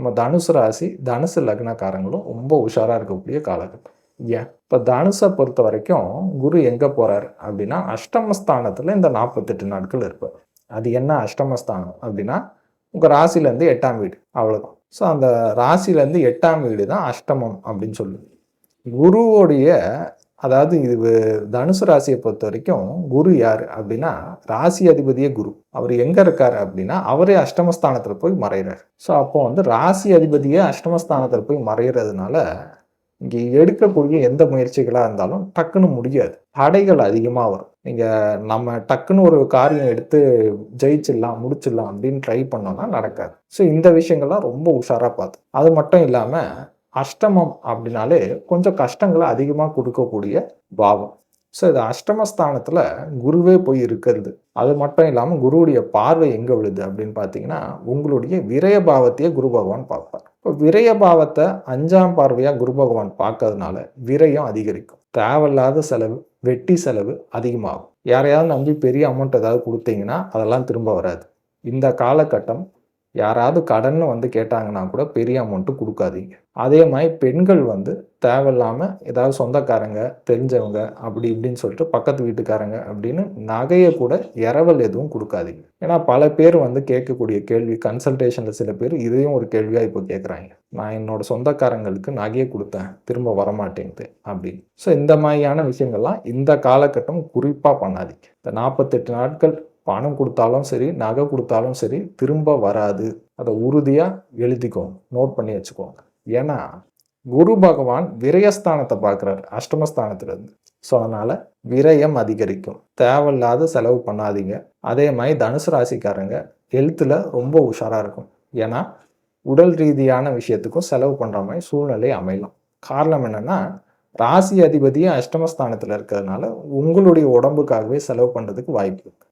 நம்ம தனுசு ராசி தனுசு லக்னக்காரங்களும் ரொம்ப உஷாராக இருக்கக்கூடிய காலகட்டம். ஏன்? இப்போ தனுசை பொறுத்த வரைக்கும் குரு எங்கே போகிறார் அப்படின்னா அஷ்டமஸ்தானத்தில் இந்த நாற்பத்தெட்டு நாட்கள் இருப்பார். அது என்ன அஷ்டமஸ்தானம் அப்படின்னா உங்கள் ராசிலேருந்து எட்டாம் வீடு. அவ்வளோதான் ஸோ அந்த ராசிலேருந்து எட்டாம் வீடு தான் அஷ்டமம் அப்படின்னு சொல்லுது. குருவோடைய அதாவது இது தனுசு ராசியை பொறுத்த வரைக்கும் குரு யார் அப்படின்னா ராசி அதிபதியே குரு. அவர் எங்கே இருக்கார் அப்படின்னா அவரே அஷ்டமஸ்தானத்தில் போய் மறைகிறார் ஸோ அப்போ வந்து ராசி அதிபதியே அஷ்டமஸ்தானத்தில் போய் மறைகிறதுனால இங்கே எடுக்கக்கூடிய எந்த முயற்சிகளாக இருந்தாலும் டக்குன்னு முடியாது. தடைகள் அதிகமாக வரும். நீங்கள் நம்ம டக்குன்னு ஒரு காரியம் எடுத்து ஜெயிச்சிடலாம் முடிச்சிடலாம் அப்படின்னு ட்ரை பண்ணோம்னா நடக்காது. ஸோ இந்த விஷயங்கள்லாம் ரொம்ப உஷாராக பார்த்து. அது மட்டும் இல்லாமல் அஷ்டமம் அப்படின்னாலே கொஞ்சம் கஷ்டங்களை அதிகமாக கொடுக்கக்கூடிய பாவம். ஸோ இது அஷ்டமஸ்தானத்தில் குருவே போய் இருக்கிறது. அது மட்டும் இல்லாமல் குருவுடைய பார்வை எங்கே விழுது அப்படின்னு பார்த்தீங்கன்னா உங்களுடைய விரய பாவத்தையே குரு பகவான் பார்ப்பார். இப்போ விரய பாவத்தை அஞ்சாம் பார்வையாக குரு பகவான் பார்க்கறதுனால விரயம் அதிகரிக்கும். தேவையில்லாத செலவு வெட்டி செலவு அதிகமாகும். யாரையாவது நம்பி பெரிய அமௌண்ட் ஏதாவது கொடுத்தீங்கன்னா அதெல்லாம் திரும்ப வராது. இந்த காலகட்டம் யாராவது கடன் வந்து கேட்டாங்கன்னா கூட பெரிய அமௌண்ட்டு கொடுக்காதீங்க. அதே மாதிரி பெண்கள் வந்து தேவையில்லாமல் ஏதாவது சொந்தக்காரங்க தெரிஞ்சவங்க அப்படி இப்படின்னு சொல்லிட்டு பக்கத்து வீட்டுக்காரங்க அப்படின்னு நகையை கூட இரவல் எதுவும் கொடுக்காதீங்க. ஏன்னா பல பேர் வந்து கேட்கக்கூடிய கேள்வி கன்சல்டேஷனில் சில பேர் இதையும் ஒரு கேள்வியாக இப்போ கேட்குறாங்க நான் என்னோட சொந்தக்காரங்களுக்கு நகையை கொடுத்தேன் திரும்ப வரமாட்டேங்குது அப்படின்னு. ஸோ இந்த மாதிரியான விஷயங்கள்லாம் இந்த காலகட்டம் குறிப்பாக பண்ணாதீங்க. இந்த நாற்பத்தெட்டு நாட்கள் பணம் கொடுத்தாலும் சரி நகை கொடுத்தாலும் சரி திரும்ப வராது. அதை உறுதியாக எழுதிக்கோங்க. நோட் பண்ணி வச்சுக்கோங்க. ஏன்னா குரு பகவான் விரயஸ்தானத்தை பார்க்குறாரு அஷ்டமஸ்தானத்திலேருந்து. ஸோ அதனால் விரயம் அதிகரிக்கும். தேவையில்லாத செலவு பண்ணாதீங்க. அதே மாதிரி தனுசு ராசிக்காரங்க ஹெல்த்தில் ரொம்ப உஷாராக இருக்கும். ஏன்னா உடல் ரீதியான விஷயத்துக்கும் செலவு பண்ணுற மாதிரி சூழ்நிலை அமையலாம் காரணம் என்னென்னா ராசி அதிபதியே அஷ்டமஸ்தானத்தில் இருக்கிறதுனால உங்களுடைய உடம்புக்காகவே செலவு பண்ணுறதுக்கு வாய்ப்பு இருக்குது